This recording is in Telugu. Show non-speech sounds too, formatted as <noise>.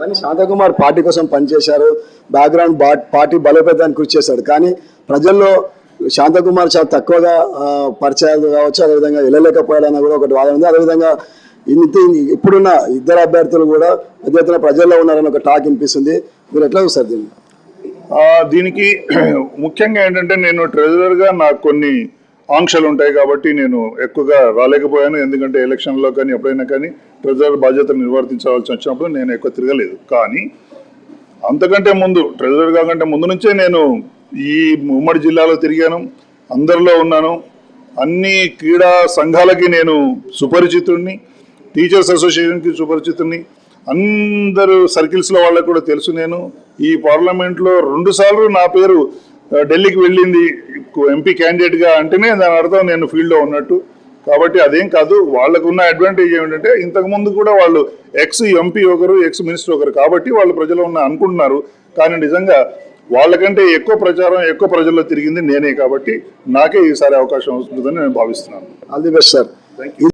కానీ శాంతకుమార్ పార్టీ కోసం పనిచేశారు. బ్యాక్గ్రౌండ్ పార్టీ బలోపేతానికి కృషి చేశాడు. కానీ ప్రజల్లో శాంతకుమార్ చాలా తక్కువగా పరిచయాలు కావచ్చు అదేవిధంగా వెళ్ళలేకపోయాడన్న కూడా ఒకటి వాదన ఉంది. అదేవిధంగా ఇంత ఇప్పుడున్న ఇద్దరు అభ్యర్థులు కూడా పెద్ద ఎత్తున ప్రజల్లో ఉన్నారని ఒక టాక్ వినిపిస్తుంది. మీరు ఎట్లా చూస్తారు దీన్ని? దీనికి <clears throat> ముఖ్యంగా ఏంటంటే నేను ట్రెజరర్గా నాకు కొన్ని ఆంక్షలు ఉంటాయి కాబట్టి నేను ఎక్కువగా రాలేకపోయాను. ఎందుకంటే ఎలక్షన్లో కానీ ఎప్పుడైనా కానీ ట్రెజరర్ బాధ్యతలు నిర్వర్తించవలసి వచ్చినప్పుడు నేను ఎక్కువ తిరగలేదు. కానీ అంతకంటే ముందు ట్రెజరర్ కాకంటే ముందు నుంచే నేను ఈ ఉమ్మడి జిల్లాలో తిరిగాను అందరిలో ఉన్నాను. అన్ని క్రీడా సంఘాలకి నేను సుపరిచితుడిని టీచర్స్ అసోసియేషన్కి సుపరిచితుడిని అందరు సర్కిల్స్లో వాళ్ళకి కూడా తెలుసు నేను. ఈ పార్లమెంట్లో రెండుసార్లు నా పేరు ఢిల్లీకి వెళ్ళింది ఎంపీ క్యాండిడేట్గా అంటేనే దాని అర్థం నేను ఫీల్డ్లో ఉన్నట్టు. కాబట్టి అదేం కాదు వాళ్ళకు ఉన్న అడ్వాంటేజ్ ఏమిటంటే ఇంతకు ముందు కూడా వాళ్ళు ఎక్స్ ఎంపీ ఒకరు ఎక్స్ మినిస్టర్ ఒకరు కాబట్టి వాళ్ళు ప్రజలు ఉన్న అనుకుంటున్నారు. కానీ నిజంగా వాళ్ళకంటే ఎక్కువ ప్రచారం ఎక్కువ ప్రజల్లో తిరిగింది నేనే కాబట్టి నాకే ఈసారి అవకాశం వస్తుందని నేను భావిస్తున్నాను. All the best sir